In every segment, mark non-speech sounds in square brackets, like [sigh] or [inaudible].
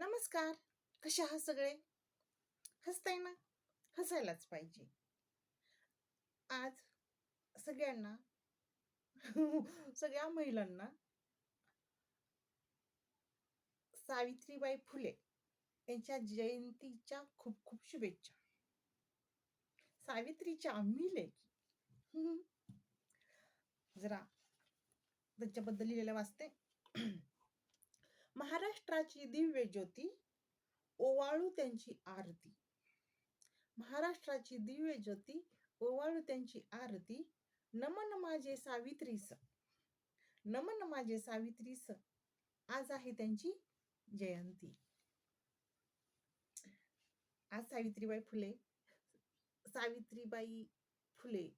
नमस्कार. कशा आहात सगळे? हसताय ना? हसायलाच पाहिजे. आज सगळ्यांना सगळ्या महिलांना सावित्रीबाई फुले यांच्या जयंतीच्या खूप खूप शुभेच्छा. सावित्रीच्या आम्ही लेखी. जरा त्याच्याबद्दल लिहिलेलं वाचते. महाराष्ट्राची दिव्य ज्योती ओवाळू त्यांची आरती. महाराष्ट्राची दिव्य ज्योती ओवाळू त्यांची आरती. नमन माझे सावित्रीस नमन माझे सावित्रीस आज आहे त्यांची जयंती. आज सावित्रीबाई फुले. सावित्रीबाई फुले.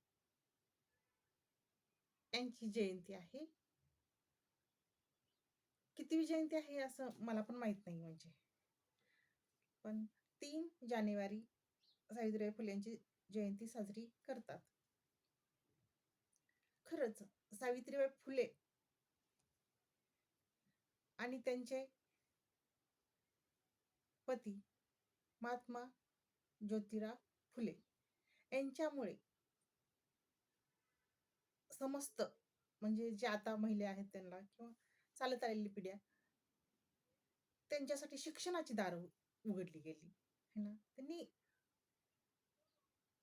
यांची जयंती आहे. किती जयंती आहे असं मला पण माहीत नाही म्हणजे. पण तीन जानेवारी सावित्रीबाई फुले यांची जयंती साजरी करतात. खरंच सावित्रीबाई फुले आणि त्यांचे पती महात्मा ज्योतिराव फुले यांच्यामुळे समस्त म्हणजे जे आता महिला आहेत त्यांना किंवा चालत आलेली पिढ्या त्यांच्यासाठी शिक्षणाची दार उघडली गेली. है ना? त्यांनी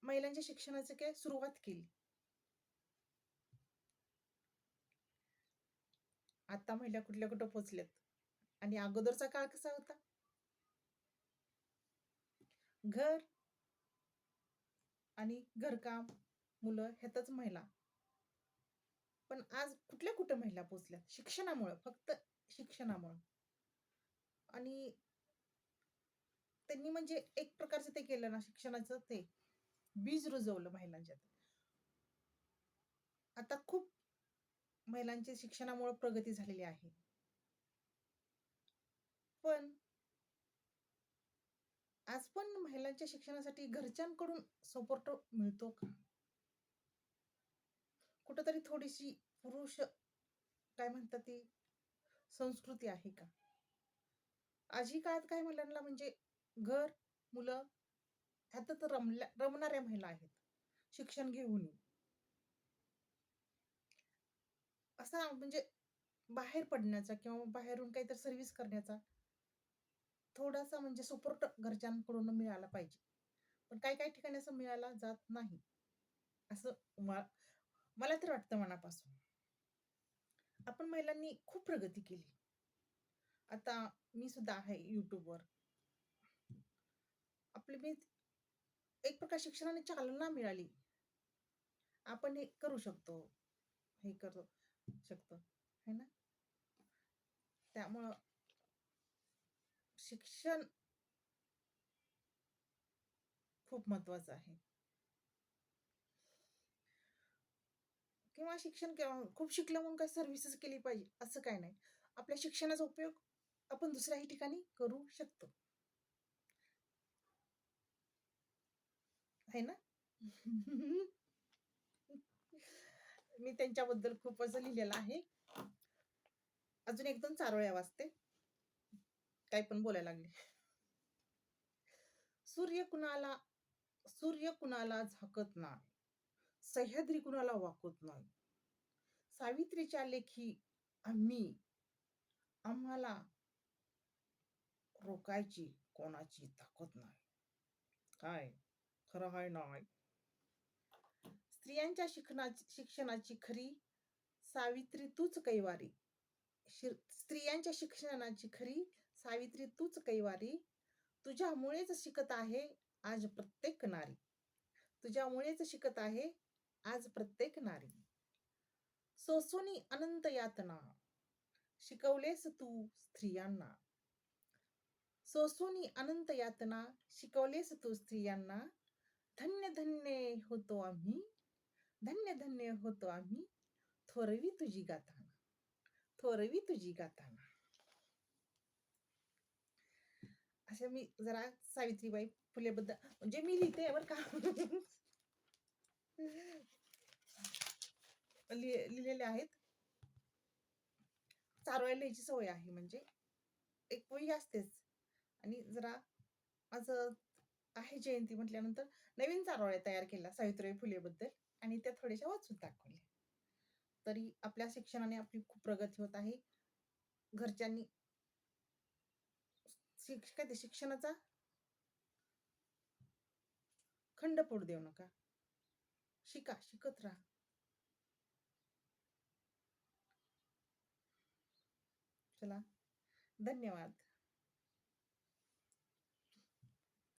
महिलांच्या शिक्षणाची काय सुरुवात केली. आता महिला कुठल्या कुठं पोचल्यात? आणि अगोदरचा काळ कसा होता? घर आणि घरकाम मुलं ह्यातच महिला. पण आज कुठल्या कुठं महिला पोचल्यात? शिक्षणामुळं फक्त शिक्षणामुळं. आणि त्यांनी म्हणजे एक प्रकारचं ते केलं ना शिक्षणाचं ते बीज रुजवलं महिलांच्यात. आता खूप महिलांची शिक्षणामुळे प्रगती झालेली आहे. पण आज पण महिलांच्या शिक्षणासाठी घरच्यांकडून सपोर्ट मिळतो का? कुठंतरी थोडीशी पुरुष काय म्हणतात ती? संस्कृती आहे का? आजी काळात काय महिलांना म्हणजे घर मुलं ह्यातच रमल्या रमणाऱ्या महिला आहेत. शिक्षण घेऊन असा म्हणजे बाहेर पडण्याचा किंवा बाहेरून काहीतरी सर्व्हिस करण्याचा थोडासा म्हणजे सपोर्ट घरच्यांकडून मिळाला पाहिजे. पण काही काही ठिकाणी असं मिळाला जात नाही. असं मला तर वाटतं मनापासून. आपण महिलांनी खूप प्रगती केली. आता मी सुद्धा आहे युट्यूबवर आपली मी एक प्रकार शिक्षणाने चालना मिळाली. आपण हे करू शकतो. हे करू शकतो. है ना? त्यामुळं शिक्षण खूप महत्वाचं आहे. किंवा शिक्षण खूप शिकलं म्हणून काय सर्व्हिसेस केली पाहिजे असं काय नाही. आपल्या शिक्षणाचा उपयोग आपण दुसऱ्याही ठिकाणी करू शकतो. आहे ना? [laughs] मी त्यांच्याबद्दल खूप असं लिहिलेलं आहे. अजून एक दोन चारोळ्या वाचते. काय पण बोलायला लागले. सूर्य कुणाला सूर्य कुणाला झाकत नाही. सह्याद्री कुणाला वाकत नाही? सावित्रीच्या लेखी आम्ही आम्हाला रोकायची कोणाची ताकद नाही. काय? खरं आहे नाही स्त्रियांच्या शिक्षणाची शिक्षणाची खरी सावित्री तूच कैवारी. स्त्रियांच्या शिक्षणाची खरी सावित्री तूच कैवारी. तुझ्यामुळेच शिकत आहे आज प्रत्येक नारी. तुझ्यामुळेच शिकत आहे आज प्रत्येक नारी सोसुनी अनंत यातना शिकवलेस तू स्त्रियांना. सोसुनी अनंत यातना शिकवलेस तू स्त्रियांना. धन्य धन्य होतो आम्ही धन्य धन्य होतो आम्ही. थोरवी तुझी गाताना थोरवी तुझी गाताना असे मी जरा सावित्रीबाई फुलेबद्दल म्हणजे मी लिहिते बरं का? [laughs] लिहिलेले आहेत चारोळ्या लिहायची सवय आहे म्हणजे एक वही असतेच आणि जरा आज आहे जयंती म्हटल्यानंतर नवीन चारोळ्या तयार केल्या सावित्रीबाई फुलेबद्दल आणि त्या थोड्याशा वाचून दाखवल्या. तरी आपल्या शिक्षणाने आपली खूप प्रगती होत आहे. घरच्यांनी शिक्षक ते शिक्षणाचा खंड पडू देऊ नका. शिका, शिकत राहा. चला, धन्यवाद.